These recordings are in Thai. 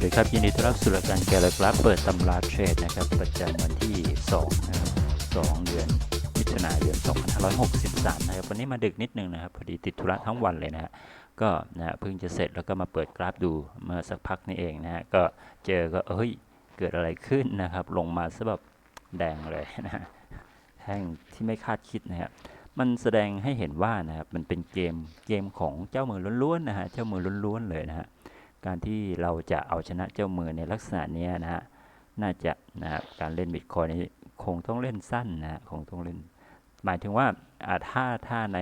วัสดีครับ ยินดีต้อนรับสู่รายการแกลกราฟเปิดตำราเทรดนะครับ ประจำวันที่2นะครับ2เดือนมิถุนายน2563 นะครับ วันนี้มาดึกนิดนึงนะครับ พอดีติดธุระทั้งวันเลยนะฮะก็นะฮะเพิ่งจะเสร็จแล้วก็มาเปิดกราฟดูเมื่อสักพักนี่เองนะฮะก็เจอก็เอ้ย เกิดอะไรขึ้นนะครับ ลงมาซะแบบแดงเลยนะฮะแท่งที่ไม่คาดคิดนะครับมันแสดงให้เห็นว่านะครับมันเป็นเกมเกมของเจ้ามือล้วนๆนะฮะเจ้ามือล้วนๆเลยนะฮะ การที่เราจะเอาชนะเจ้ามือในลักษณะนี้นะฮะน่าจะนะครับการเล่นบิตคอยนี้คงต้องเล่นสั้นนะฮะคงต้องเล่น หมายถึงว่าถ้าถ้าใน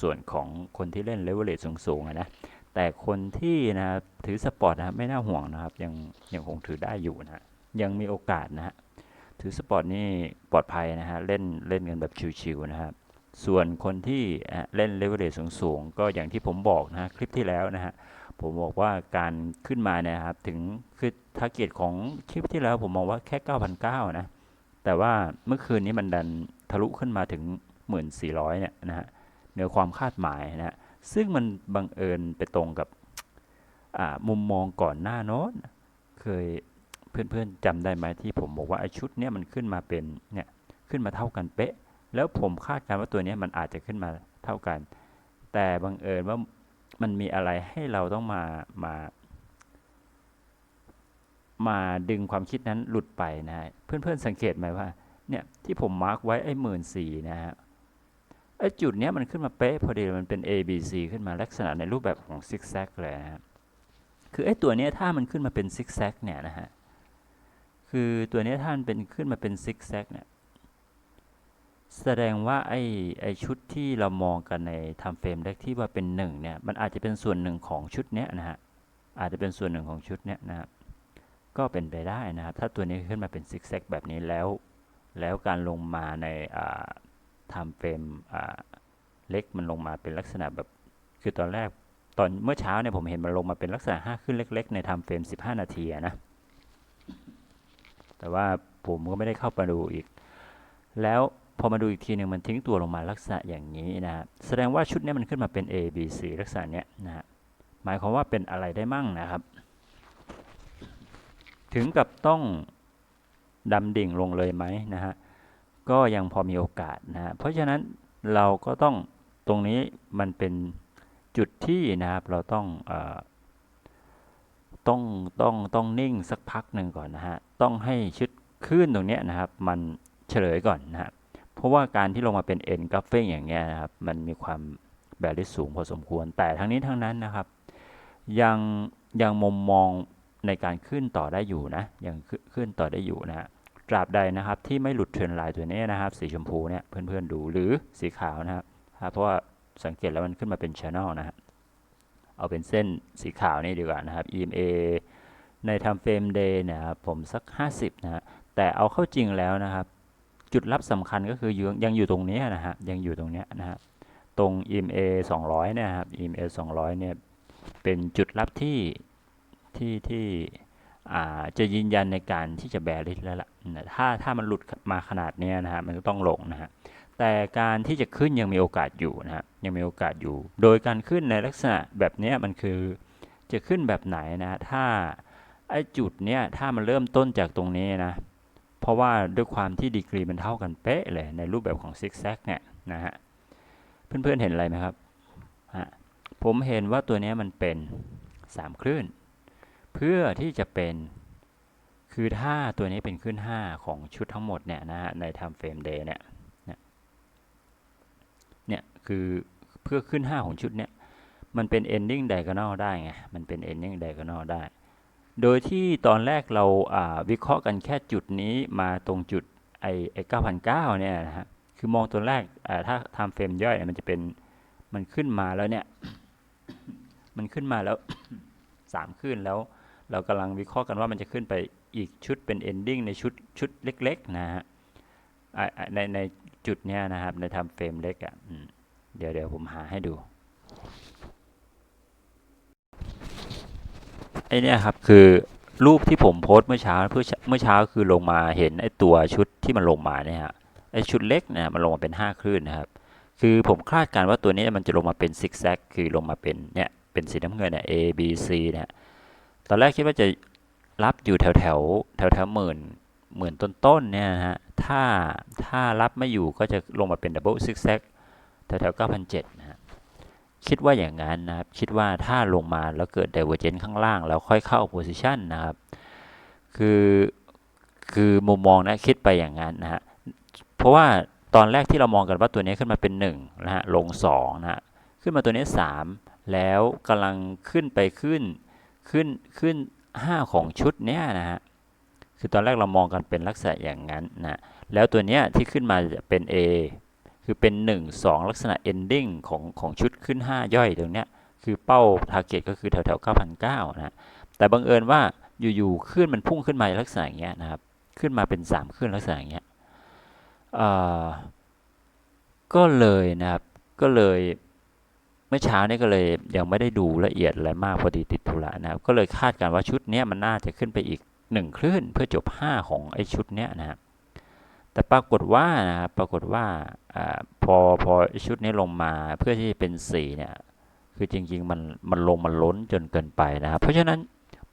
ส่วนของคนที่เล่นเลเวลเลตสูงๆนะแต่คนที่นะถือสปอร์ตนะครับไม่น่าห่วงนะครับยังยังคงถือได้อยู่นะฮะยังมีโอกาสนะฮะถือสปอร์ตนี่ปลอดภัยนะฮะเล่นเล่นกันแบบชิวๆนะครับส่วนคนที่เล่นเลเวลเลสูงๆก็อย่างที่ผมบอกนะคลิปที่แล้วนะฮะ ผมบอกว่าการขึ้นมาเนยนะครับ ถึงคือทาร์เก็ตของคลิปที่แล้วผมมองว่าแค่9,900นะ แต่ว่าเมื่อคืนนี้มันดันทะลุขึ้นมาถึง 1,400เนี่ยนะฮะเหนือความคาดหมายนะฮะซึ่งมันบังเอิญไปตรงกับมุมมองก่อนหน้าโน้นเคยเพื่อนๆจำได้ไหมที่ผมบอกว่าไอชุดเนี้ยมันขึ้นมาเป็นเนี่ยขึ้นมาเท่ากันเป๊ะ แล้วผมคาดการณ์ว่าตัวนี้มันอาจจะขึ้นมาเท่ากัน แต่บังเอิญว่า มันมีอะไรให้เราต้องมามามาดึงความคิดนั้นหลุดไปนะฮะเพื่อนๆสังเกตไหมว่าเนี่ยที่ผมมาร์กไว้ไอ้หมื่นสี่นะฮะไอ้จุดเนี้ยมันขึ้นมาเป๊ะพอดีมันเป็น A B C ขึ้นมาลักษณะในรูปแบบของซิกแซกเลยนะฮะคือไอ้ตัวเนี้ยถ้ามันขึ้นมาเป็นซิกแซกเนี่ยนะฮะคือตัวเนี้ยถ้ามันเป็นขึ้นมาเป็นซิกแซกเนี่ย แสดงว่าไอ้ไอ้ชุดที่เรามองกันในทำเฟรมเล็กที่ว่าเป็นหนึ่งเนี่ยมันอาจจะเป็นส่วนหนึ่งของชุดเนี้ยนะฮะอาจจะเป็นส่วนหนึ่งของชุดเนี้ยนะครับก็เป็นไปได้นะครับถ้าตัวนี้ขึ้นมาเป็นซิกแซกแบบนี้แล้ว แล้วการลงมาในทำเฟรมเล็กมันลงมาเป็นลักษณะแบบคือตอนแรกตอนเมื่อเช้าเนี่ยผมเห็นมันลงมาเป็นลักษณะ 5 ขึ้นเล็ก ๆ ในทำเฟรม15 นาทีนะแต่ว่าผมก็ไม่ได้เข้าไปดูอีก แล้ว พอมาดูอีกทีหนึ่งมันทิ้งตัวลงมาลักษณะอย่างนี้นะฮะแสดงว่าชุดนี้มันขึ้นมาเป็น A B C ลักษณะเนี้ยนะฮะหมายความว่าเป็นอะไรได้มั่งนะครับ ถึงกับต้องดำดิ่งลงเลยไหมนะฮะก็ยังพอมีโอกาสนะฮะเพราะฉะนั้นเราก็ต้องตรงนี้มันเป็นจุดที่นะครับเราต้องอต้องต้องต้องนิ่งสักพักหนึ่งก่อนนะฮะต้องให้ชุดคลื่นตรงเนี้ยนะครับ มันเฉลยก่อนนะฮะ เพราะว่าการที่ลงมาเป็น N กราฟเฟ่งอย่างเงี้ยนะครับ มันมีความแบริสูงพอสมควร แต่ทั้งนี้ทั้งนั้นนะครับ ยังยังมุมมองในการขึ้นต่อได้อยู่นะ ยังขึ้นขึ้นต่อได้อยู่นะตราบใดนะครับที่ไม่หลุดเทรนไลน์ตัวนี้นะครับ สีชมพูเนี่ยเพื่อนๆดูหรือสีขาวนะครับ เพราะว่าสังเกตแล้วมันขึ้นมาเป็นช n น e l นะฮะเอาเป็นเส้นสีขาวนี่ดีกว่านะครับ EMA ในทำเฟรมเดย์นะครับผมสัก 50นะฮะแต่เอาเข้าจริงแล้วนะครับ จุดรับสำคัญก็คือยังยังอยู่ตรงนี้นะฮะยังอยู่ตรงเนี้ยนะฮะตรง EMA 200เนี่ยครับ EMA 200เนี่ยเป็นจุดรับที่ที่ที่จะยืนยันในการที่จะแบริสแล้วล่ะนะถ้าถ้ามันหลุดมาขนาดเนี้ยนะฮะมันก็ต้องลงนะฮะแต่การที่จะขึ้นยังมีโอกาสอยู่นะฮะยังมีโอกาสอยู่ โดยการขึ้นในลักษณะแบบเนี้ยมันคือจะขึ้นแบบไหนนะฮะถ้าไอ้จุดเนี้ยถ้ามันเริ่มต้นจากตรงนี้นะ เพราะว่าด้วยความที่ดีกรีมันเท่ากันเป๊ะเลยในรูปแบบของซิกแซกเนี่ยนะฮะเพื่อนๆเห็นอะไรไหมครับฮะผมเห็นว่าตัวนี้มันเป็น 3 คลื่น เพื่อที่จะเป็นคือถ้าตัวนี้เป็นขึ้น5 ของชุดทั้งหมดเนี่ยนะฮะใน time frame day เนี่ยเนี่ยเนี่ยคือเพื่อขึ้น 5 ของชุดเนี่ยมันเป็น ending diagonal ได้ไง มันเป็น ending diagonal ได้ โดยที่ตอนแรกเราวิเคราะห์กันแค่จุดนี้มาตรงจุดไอไอ9,900เนี่ยนะฮะ คือมองตัวแรกถ้า time frame ย่อยมันจะเป็น มันขึ้นมาแล้วเนี่ย มันขึ้นมาแล้วสามขึ้นแล้ว เรากำลังวิเคราะห์กันว่ามันจะขึ้นไปอีกชุดเป็น ending ในชุดชุดเล็ก ๆ นะฮะในในจุดเนี้ยนะครับ ในทำเฟรมเล็กอะเดี๋ยวเดี๋ยวผมหาให้ดู ไอ เนี้ยครับคือรูปที่ผมโพสต์เมื่อเช้าเพื่อเมื่อเช้าคือลงมาเห็นไอตัวชุดที่มันลงมาเนี่ยฮะไอชุดเล็กเนี่ยมันลงมาเป็น 5 คลื่นนะครับ คือผมคาดการณ์ว่าตัวนี้มันจะลงมาเป็นซิกแซกคือลงมาเป็นเนี่ยเป็นสีน้ำเงินเนี่ย A B C เนี่ยตอนแรกคิดว่าจะรับอยู่แถวแถวแถวแถวหมื่นหมื่นต้นๆเนี่ยนะฮะถ้าถ้ารับไม่อยู่ก็จะลงมาเป็นดับเบิลซิกแซกแถวแถวเก้าพันเจ็ดนะ คิดว่าอย่างนั้นนะครับ คิดว่าถ้าลงมาแล้วเกิด divergence ข้างล่าง แล้วค่อยเข้า position นะครับ คือคือมุมมองนะคิดไปอย่างนั้นนะฮะเพราะว่าตอนแรกที่เรามองกันว่าตัวนี้ขึ้นมาเป็น1นะฮะลง2นะฮะขึ้นมาตัวนี้ 3 แล้วกำลังขึ้นไปขึ้นขึ้นขึ้น 5 ของชุดเนี้ยนะฮะคือตอนแรกเรามองกันเป็นลักษณะอย่างนั้นนะแล้วตัวเนี้ยที่ขึ้นมาจะเป็น A คือเป็น 1 2 ลักษณะ ending ของของชุดขึ้น 5 ย่อยตรงเนี้ยคือเป้า target ก็คือแถวแถว9,900นะแต่บังเอิญว่าอยู่ๆขึ้นมันพุ่งขึ้นมาลักษณะอย่างเงี้ยนะครับขึ้นมาเป็น 3 ขึ้นลักษณะอย่างเงี้ยก็เลยนะครับก็เลยเมื่อเช้านี้ก็เลยยังไม่ได้ดูละเอียดอะไรมากพอดีติดธุระนะครับก็เลยคาดการว่าชุดนี้มันน่าจะขึ้นไปอีก 1 คลื่นเพื่อจบ 5 ของไอ้ชุดเนี้ยนะครับ แต่ปรากฏว่านะครับปรากฏว่าอพอพอชุดนี้ลงมาเพื่อที่จะเป็น4เนี่ยคือจริงๆมันมันลงมันล้นจนเกินไปนะครับ เพราะฉะนั้น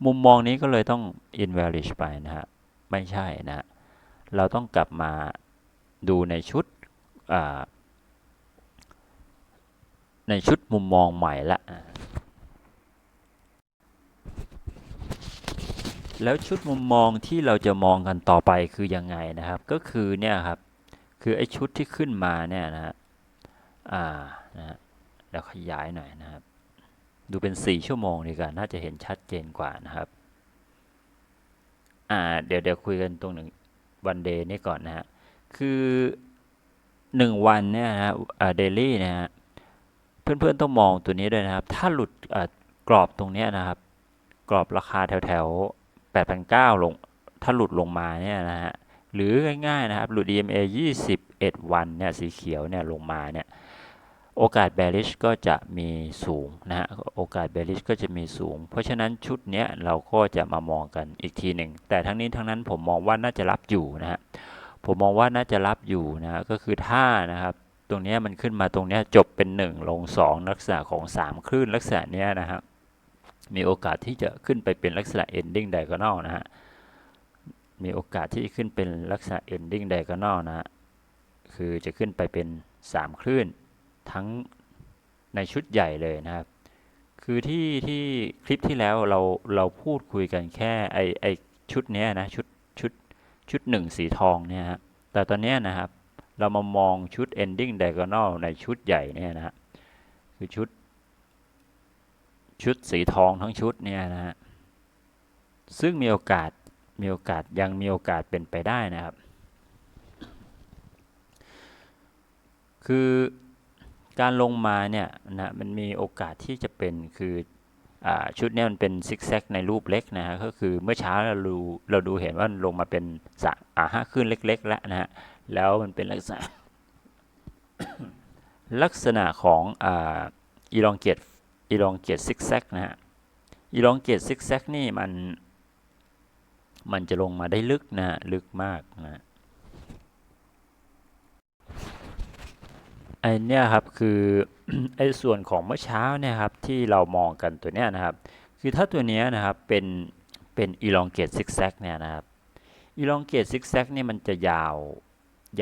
มุมมองนี้ก็เลยต้อง invalid ไปนะฮะไม่ใช่นะเราต้องกลับมาดูในชุดในชุดมุมมองใหม่ละ แล้วชุดมุมมองที่เราจะมองกันต่อไปคือยังไงนะครับ ก็คือเนี่ยครับ คือไอ้ชุดที่ขึ้นมาเนี่ยนะฮะอ่านะฮะแล้วขยายหน่อยนะครับ ดูเป็น 4 ชั่วโมงดีกว่าน่าจะเห็นชัดเจนกว่านะครับอ่าเดี๋ยวเดี๋ยวคุยกันตรงหนึ่งวันเดย์นี่ก่อนนะฮะคือหนึ่งวันเนี่ยนะฮะเดลี่นะฮะเพื่อนๆต้องมองตัวนี้ด้วยนะครับ ถ้าหลุดกรอบตรงนี้นะครับ กรอบราคาแถวๆ 8,900 ลง ถ้าหลุดลงมาเนี่ยนะฮะ หรือง่ายๆนะครับ หลุด EMA 21 วันเนี่ยสีเขียวเนี่ยลงมาเนี่ย โอกาส bearish ก็จะมีสูงนะฮะ โอกาส bearish ก็จะมีสูง เพราะฉะนั้นชุดเนี้ยเราก็จะมามองกันอีกทีหนึ่ง แต่ทั้งนี้ทั้งนั้นผมมองว่าน่าจะรับอยู่นะฮะ ผมมองว่าน่าจะรับอยู่นะ ก็คือถ้านะครับตรงนี้มันขึ้นมาตรงนี้จบเป็น 1 ลง 2 ลักษณะของ 3 คลื่นลักษณะนี้นะครับ มีโอกาสที่จะขึ้นไปเป็นลักษณะ ending diagonal นะฮะ มีโอกาสที่ขึ้นเป็นลักษณะ ending diagonal นะฮะ คือจะขึ้นไปเป็น 3 คลื่นทั้งในชุดใหญ่เลยนะครับ คือที่ที่คลิปที่แล้วเราเราพูดคุยกันแค่ไอไอชุดนี้นะชุดชุดชุดหนึ่งสีทองเนี่ยฮะ แต่ตอนนี้นะครับเรามามองชุด ending diagonal ในชุดใหญ่เนี่ยนะฮะ คือชุด ชุดสีทองทั้งชุดเนี่ยนะฮะซึ่งมีโอกาสมีโอกาสยังมีโอกาสเป็นไปได้นะครับ คือการลงมาเนี่ยนะมันมีโอกาสที่จะเป็นคืออชุดนี้มันเป็นซิกแซกในรูปเล็กนะฮะก็คือเมื่อเช้าเราดูเราดูเห็นว่าลงมาเป็นสะอาห้าขึ้นเล็ก ๆ แล้วนะฮะแล้วมันเป็นลักษณะลักษณะของอีลองเกต อีลองเกตซิกแซกนะฮะอีลองเกตซิกแซกนี่มัน มันจะลงมาได้ลึกนะ ลึกมากนะไอเนี้ยครับคือไอส่วนของเมื่อเช้าเนี่ยครับที่เรามองกันตัวเนี้ยนะครับ คือถ้าตัวเนี้ยนะครับเป็นเป็นอีลองเกตซิกแซกเนี่ยนะครับอีลองเกตซิกแซกนี่มันจะยาว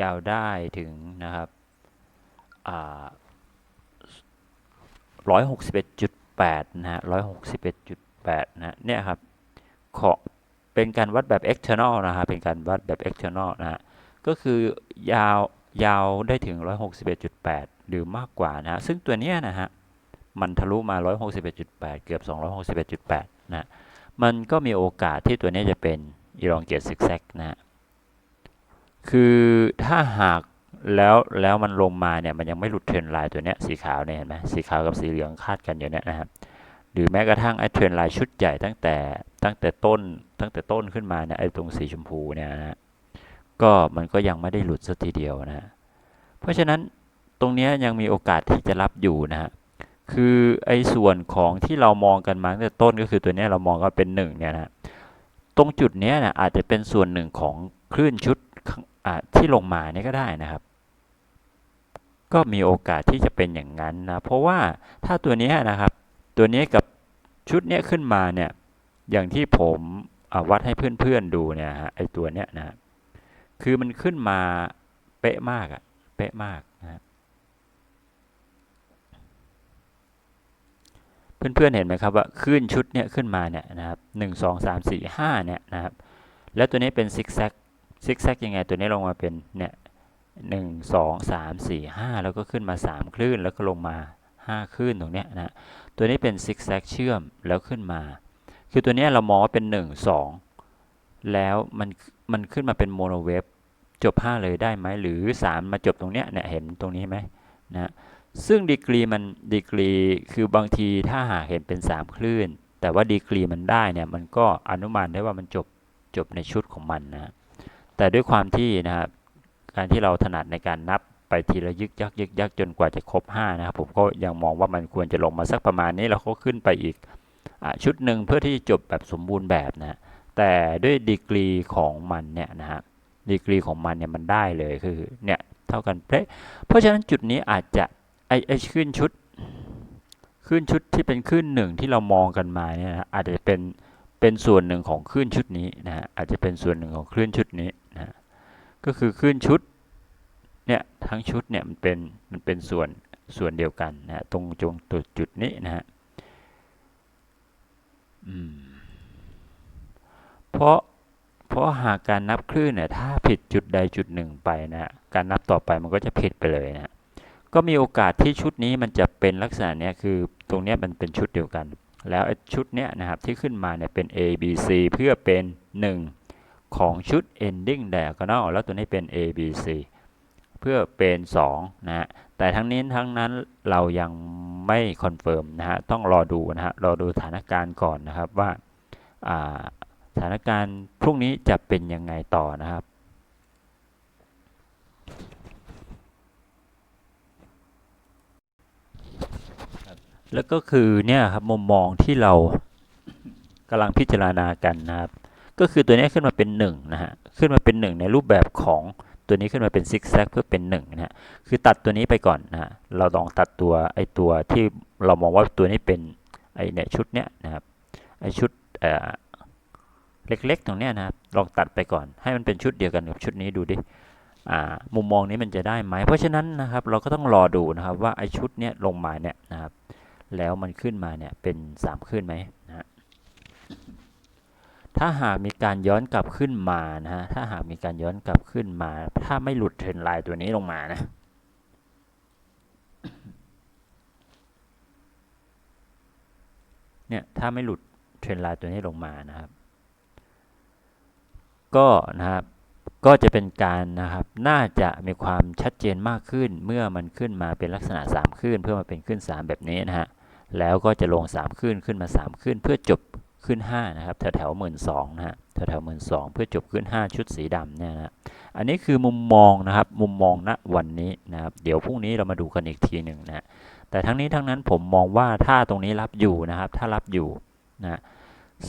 ยาวได้ถึงนะครับ ร้อยหกสิบเอ็ดจุดแปดนะฮะร้อยหกสิบเอ็ดจุดแปดนะเนี่ยครับขอเป็นการวัดแบบ external นะฮะเป็นการวัดแบบ external นะฮะก็คือยาวยาวได้ถึง 161.8 หรือมากกว่านะซึ่งตัวเนี้ยนะฮะ มันทะลุมา 161.8 เกือบ 261.8 นะ มันก็มีโอกาสที่ตัวนี้จะเป็น elongate zigzag นะ คือถ้าหาก แล้วแล้วมันลงมาเนี่ยมันยังไม่หลุดเทรนไลน์ตัวเนี้ยสีขาวเนี่ยเห็นไหมสีขาวกับสีเหลืองคาดกันอยู่เนี่ยนะครับหรือแม้กระทั่งไอ้เทรนไลน์ชุดใหญ่ตั้งแต่ตั้งแต่ต้นตั้งแต่ต้นขึ้นมาเนี่ยไอ้ตรงสีชมพูเนี่ยนะก็มันก็ยังไม่ได้หลุดสักทีเดียวนะเพราะฉะนั้นตรงนี้ยังมีโอกาสที่จะรับอยู่นะฮะคือไอ้ส่วนของที่เรามองกันมาตั้งแต่ต้นก็คือตัวนี้เรามองก็เป็นหนึ่งเนี่ยนะตรงจุดนี้นะอาจจะเป็นส่วนหนึ่งของคลื่นชุดที่ลงมานี่ก็ได้นะครับ ก็มีโอกาสที่จะเป็นอย่างนั้นนะ เพราะว่าถ้าตัวนี้นะครับ ตัวนี้กับชุดนี้ขึ้นมาเนี่ย อย่างที่ผมวัดให้เพื่อนๆดูเนี่ยฮะ ไอตัวเนี้ยนะ คือมันขึ้นมาเป๊ะมากอะเป๊ะมากนะฮะเพื่อนๆเห็นไหมครับว่าขึ้นชุดเนี่ยขึ้นมาเนี่ยนะครับหนึ่งสองสามสี่ห้าเนี่ยนะครับ แล้วตัวนี้เป็นซิกแซกซิกแซกยังไงตัวนี้ลงมาเป็นเนี่ย หนึ่งสองสามสี่ห้าแล้วก็ขึ้นมาสามคลื่นแล้วก็ลงมาห้าคลื่นตรงเนี้ยนะตัวนี้เป็นซิกแซกเชื่อมแล้วขึ้นมา คือตัวนี้เรามองว่าเป็นหนึ่งสองแล้วมันมันขึ้นมาเป็นโมโนเวฟจบ 5 เลยได้ไหมหรือ 3 มาจบตรงเนี้ยเนี่ยเห็นตรงนี้ไหมนะซึ่งดีกรีมันดีกรีคือบางทีถ้าหากเห็นเป็น 3 คลื่น แต่ว่าดีกรีมันได้เนี่ยมันก็อนุมานได้ว่ามันจบจบในชุดของมันนะแต่ด้วยความที่นะครับ การที่เราถนัดในการนับไปทีละยึกยักยึกยักจนกว่าจะครบ 5 นะครับ ผมก็ยังมองว่ามันควรจะลงมาสักประมาณนี้แล้วก็ขึ้นไปอีกอชุดหนึ่งเพื่อที่จะจบแบบสมบูรณ์แบบนะแต่ด้วยดีกรีของมันเนี่ยนะฮะดีกรีของมันเนี่ยมันได้เลยคือเนี่ยเท่ากันเป๊ะเพราะฉะนั้นจุดนี้อาจจะไอไอขึ้นชุดขึ้นชุดที่เป็นขึ้นหนึ่งที่เรามองกันมาเนี่ยนะอาจจะเป็นเป็นส่วนหนึ่งของคลื่นชุดนี้นะฮะอาจจะเป็นส่วนหนึ่งของคลื่นชุดนี้นะฮะ ก็คือคลื่นชุดเนี่ยทั้งชุดเนี่ยมันเป็นมันเป็นส่วนส่วนเดียวกันนะฮะตรงจงตัวจุดนี้นะฮะเพราะเพราะหากการนับคลื่นเนี่ยถ้าผิดจุดใดจุดหนึ่งไปนะฮะการนับต่อไปมันก็จะผิดไปเลยนะก็มีโอกาสที่ชุดนี้มันจะเป็นลักษณะเนี้ยคือตรงเนี้ยมันเป็นชุดเดียวกัน แล้วชุดเนี้ยนะครับที่ขึ้นมาเนี่ยเป็น A B C เพื่อเป็น 1 ของชุด ending diagonal แล้วตัวนี้เป็น A B C เพื่อเป็น 2 นะฮะ แต่ทั้งนี้ทั้งนั้นเรายังไม่คอนเฟิร์มนะฮะ ต้องรอดูนะฮะ รอดูสถานการณ์ก่อนนะครับว่าสถานการณ์พรุ่งนี้จะเป็นยังไงต่อนะครับแล้วก็คือเนี่ยครับมุมมองที่เรากำลังพิจารณากันนะครับ ก็คือตัวนี้ขึ้นมาเป็น1นะฮะขึ้นมาเป็น 1 ในรูปแบบของตัวนี้ขึ้นมาเป็นซิกแซกเพื่อเป็น1นะฮะคือตัดตัวนี้ไปก่อนนะฮะเราลองตัดตัวไอตัวที่เรามองว่าตัวนี้เป็นไอเนี่ยชุดเนี้ยนะครับไอชุดเอ่อเล็กๆตรงเนี้ยนะครับลองตัดไปก่อน ให้มันเป็นชุดเดียวกันกับชุดนี้ดูดิมุมมองนี้มันจะได้ไหม เพราะฉะนั้นนะครับเราก็ต้องรอดูนะครับว่าไอชุดเนี้ยลงมาเนี่ยนะครับแล้วมันขึ้นมาเนี่ยเป็น 3 ขึ้นไหมนะฮะ ถ้าหากมีการย้อนกลับขึ้นมานะฮะ ถ้าหากมีการย้อนกลับขึ้นมา ถ้าไม่หลุดเทรนไลน์ตัวนี้ลงมานะเนี่ยถ้าไม่หลุดเทรนไลน์ตัวนี้ลงมานะครับ ก็นะครับก็จะเป็นการนะครับ น่าจะมีความชัดเจนมากขึ้น เมื่อมันขึ้นมาเป็นลักษณะ 3 ขึ้น เพื่อมาเป็นขึ้น 3 แบบนี้นะฮะ แล้วก็จะลง 3 ขึ้น ขึ้นมา 3 ขึ้น เพื่อจบ ขึ้น 5 นะครับ แถวแถวหมื่นสองนะฮะแถวแถวหมื่นสองเพื่อจบขึ้น 5 ชุดสีดำเนี่ยนะอันนี้คือมุมมองนะครับมุมมองณวันนี้นะครับเดี๋ยวพรุ่งนี้เรามาดูกันอีกทีหนึ่งนะแต่ทั้งนี้ทั้งนั้นผมมองว่าถ้าตรงนี้รับอยู่นะครับ ถ้ารับอยู่นะ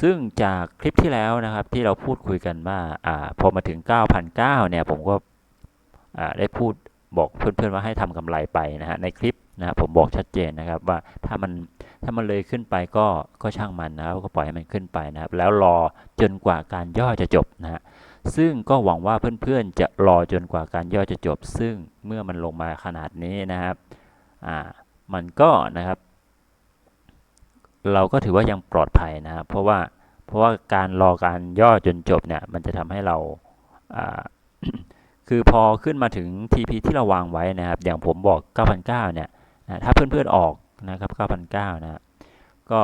ซึ่งจากคลิปที่แล้วนะครับที่เราพูดคุยกันว่าอ่าพอมาถึง 9,009เนี่ยผมก็อ่าได้พูดบอกเพื่อนๆว่าให้ทำกำไรไปนะฮะในคลิปนะผมบอกชัดเจนนะครับว่าถ้ามัน ถ้ามันเลยขึ้นไปก็ก็ช่างมันนะครับก็ปล่อยให้มันขึ้นไปนะครับ แล้วรอจนกว่าการย่อจะจบนะฮะซึ่งก็หวังว่าเพื่อนๆจะรอจนกว่าการย่อจะจบ ซึ่งเมื่อมันลงมาขนาดนี้นะครับอ่ามันก็นะครับ เราก็ถือว่ายังปลอดภัยนะครับ เพราะว่าเพราะว่าการรอการย่อจนจบเนี่ยมันจะทำให้เราอ่าคือพอขึ้นมาถึง TP ที่เราวางไว้นะครับ อย่างผมบอก 9,900 เนี่ย ถ้าเพื่อนๆออก นะครับ9,900นะก็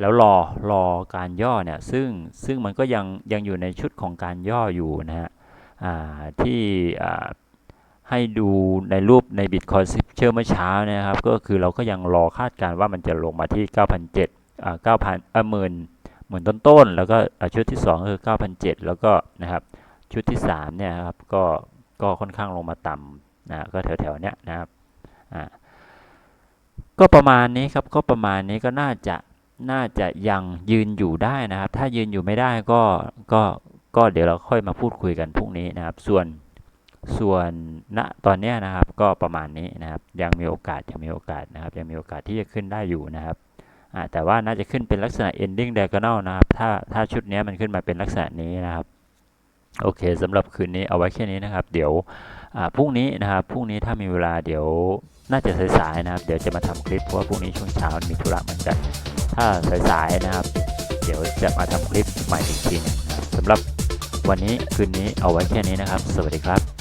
แล้วรอรอการย่อเนี่ยซึ่งซึ่งมันก็ยังยังอยู่ในชุดของการย่ออยู่นะฮะที่ให้ดูในรูปในบิตคอยซิเชอร์เมื่อเช้านะครับ ก็คือเราก็ยังรอคาดการว่ามันจะลงมาที่9,700อ่า9,000เอ่อหมื่นหมื่นต้นๆ แล้วก็ชุดที่ 2 คือ9,700แล้วก็นะครับชุดที่ 3 เนี่ยครับก็ก็ค่อนข้างลงมาต่ำนะก็แถวๆเนี้ยนะครับอ่า ก็ประมาณนี้ครับก็ประมาณนี้ก็น่าจะน่าจะยังยืนอยู่ได้นะครับ ถ้ายืนอยู่ไม่ได้ก็ก็ก็เดี๋ยวเราค่อยมาพูดคุยกันพรุ่งนี้นะครับ ส่วนส่วนณตอนนี้นะครับก็ประมาณนี้นะครับ ยังมีโอกาสยังมีโอกาสนะครับ ยังมีโอกาสที่จะขึ้นได้อยู่นะครับแต่ว่าน่าจะขึ้นเป็นลักษณะ ending diagonal นะครับ ถ้าถ้าชุดนี้มันขึ้นมาเป็นลักษณะนี้นะครับ โอเคสำหรับคืนนี้เอาไว้แค่นี้นะครับ เดี๋ยวพรุ่งนี้นะครับพรุ่งนี้ถ้ามีเวลาเดี๋ยวน่าจะสายๆนะครับ เดี๋ยวจะมาทำคลิปเพราะว่าพรุ่งนี้ช่วงเช้ามีธุระเหมือนกัน ถ้าสายๆนะครับ เดี๋ยวจะมาทำคลิปใหม่อีกทีนึงนะครับสำหรับวันนี้คืนนี้เอาไว้แค่นี้นะครับ สวัสดีครับ